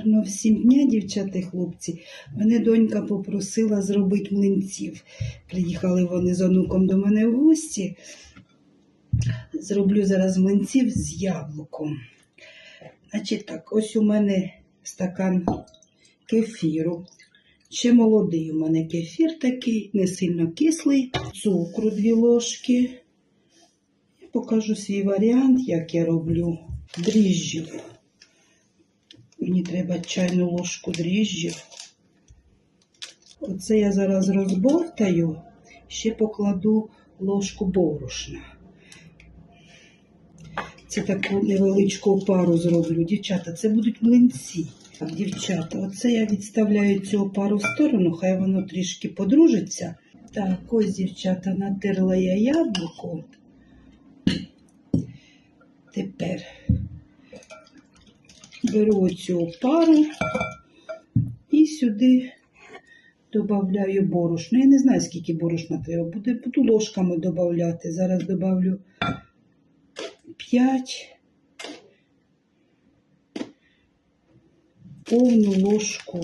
Гарно всім дня, дівчата і хлопці. Мене донька попросила зробити млинців. Приїхали вони з онуком до мене в гості. Зроблю зараз млинців з яблуком. Значить так, ось у мене стакан кефіру. Ще молодий у мене кефір такий, не сильно кислий, цукру дві ложки. Я покажу свій варіант, як я роблю дріжджів. Мені треба чайну ложку дріжджів. Оце я зараз розбовтаю, ще покладу ложку борошна. Це таку невеличку опару зроблю. Дівчата, це будуть млинці. Так, дівчата, оце я відставляю цю опару в сторону, хай воно трішки подружиться. Так, ось, дівчата, натерла я яблуко. Тепер беру оцю опару і сюди додаю борошно. Я не знаю, скільки борошна треба буде. Буду ложками додавати. Зараз додавлю 5 повну ложку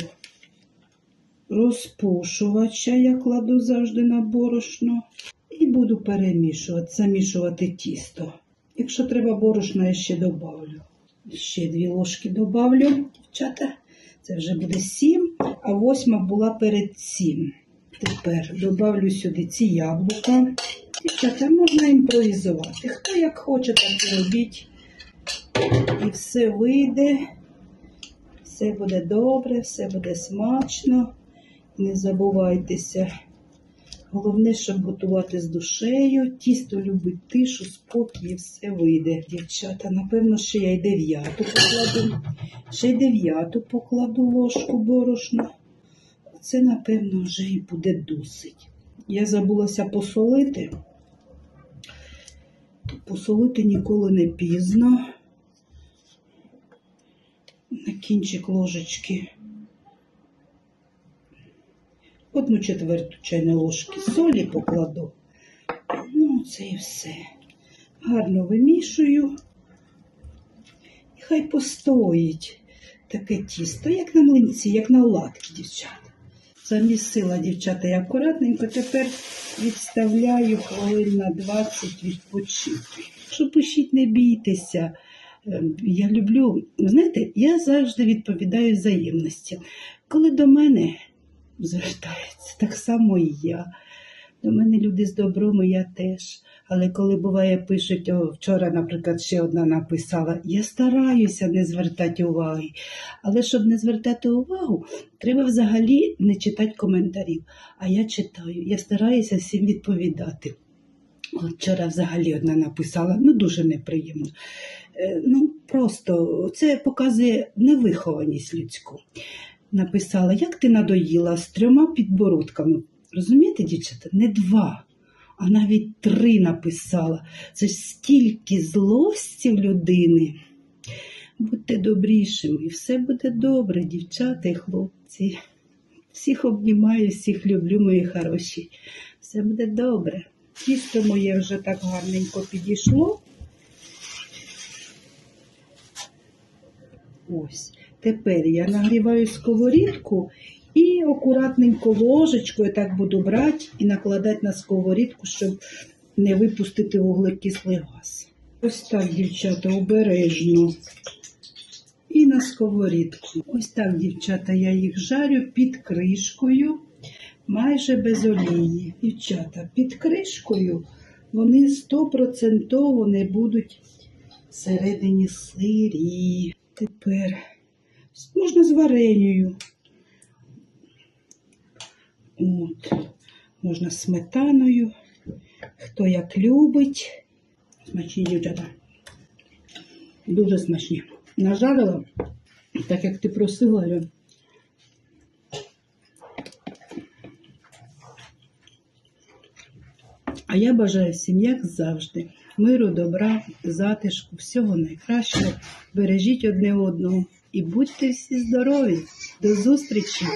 розпушувача я кладу завжди на борошно. І буду перемішувати, замішувати тісто. Якщо треба борошна, я ще додавлю. Ще дві ложки додавлю, дівчата. Це вже буде сім, а восьма була перед сім. Тепер додавлю сюди ці яблука. Дівчата, можна імпровізувати. Хто як хоче, так і робіть. І все вийде. Все буде добре, все буде смачно. Не забувайтеся. Головне, щоб готувати з душею. Тісто любить тишу, спокій, все вийде. Дівчата, напевно, ще я й дев'яту покладу. Ще й дев'яту покладу ложку борошна. Це, напевно, вже і буде досить. Я забулася посолити. Посолити ніколи не пізно. На кінчик ложечки одну четверту чайної ложки солі покладу. Ну, це і все. Гарно вимішую. І хай постоїть таке тісто, як на млинці, як на оладки, дівчата. Замісила, дівчата, я акуратненько тепер відставляю хвилин на 20 відпочити. Що пишіть, не бійтеся. Ем, Я люблю, знаєте, я завжди відповідаю взаємності. Коли до мене звертаються, так само і я. До мене люди з добром, і я теж. Але коли буває, пишуть, о, вчора, наприклад, ще одна написала, я стараюся не звертати уваги. Але щоб не звертати увагу, треба взагалі не читати коментарів. А я читаю, я стараюся всім відповідати. От вчора взагалі одна написала, ну дуже неприємно. Е, Ну, просто це показує невихованість людську. Написала, як ти надоїла з трьома підбородками. Розумієте, дівчата, не два, а навіть три написала. Це ж стільки злості в людини. Будьте добрішими, і все буде добре, дівчата і хлопці. Всіх обнімаю, всіх люблю, мої хороші. Все буде добре. Тісто моє вже так гарненько підійшло. Ось. Тепер я нагріваю сковорідку і акуратненько ложечкою так буду брати і накладати на сковорідку, щоб не випустити вуглекислий газ. Ось так, дівчата, обережно. І на сковорідку. Ось так, дівчата, я їх жарю під кришкою, майже без олії. Дівчата, під кришкою вони стопроцентово не будуть всередині сирі. Тепер можна з вареньою. От. Можна з сметаною. Хто як любить. Смачні дівчата. Дуже смачні. Нажарила, так як ти просила, Альон. А я бажаю всім, як завжди, миру, добра, затишку, всього найкращого. Бережіть одне одного і будьте всі здорові. До зустрічі!